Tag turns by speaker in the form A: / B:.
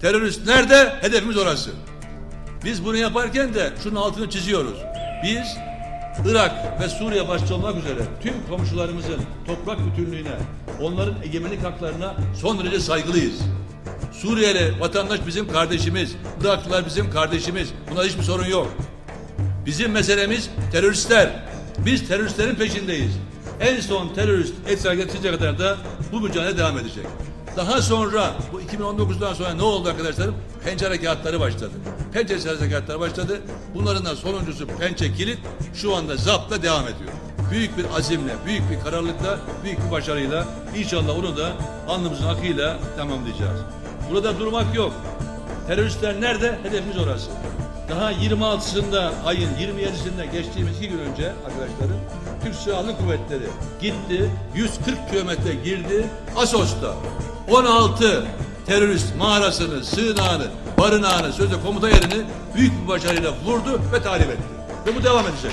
A: Terörist nerede? Hedefimiz orası. Biz bunu yaparken de şunun altını çiziyoruz. Biz Irak ve Suriye başta olmak üzere tüm komşularımızın toprak bütünlüğüne, onların egemenlik haklarına son derece saygılıyız. Suriyeli vatandaş bizim kardeşimiz, Iraklılar bizim kardeşimiz. Buna hiçbir sorun yok. Bizim meselemiz teröristler. Biz teröristlerin peşindeyiz. En son terörist etkisi geçinceye kadar da bu mücadele devam edecek. Daha sonra bu 2019'dan sonra ne oldu arkadaşlarım? Pençe harekatları başladı. Pençe harekatları başladı. Bunların da sonuncusu Pençe Kilit şu anda zaptla devam ediyor. Büyük bir azimle, büyük bir kararlılıkla, büyük bir başarıyla inşallah onu da alnımızın akıyla tamamlayacağız. Burada durmak yok. Teröristler nerede? Hedefimiz orası. Daha 26'sında ayın 27'sinde geçtiğimiz iki gün önce arkadaşlarım Türk Silahlı Kuvvetleri gitti 140 kilometre girdi Asos'ta 16 terörist mağarasını, sığınağını, barınağını, sözde komuta yerini büyük bir başarıyla vurdu ve tahrip etti. Ve bu devam edecek.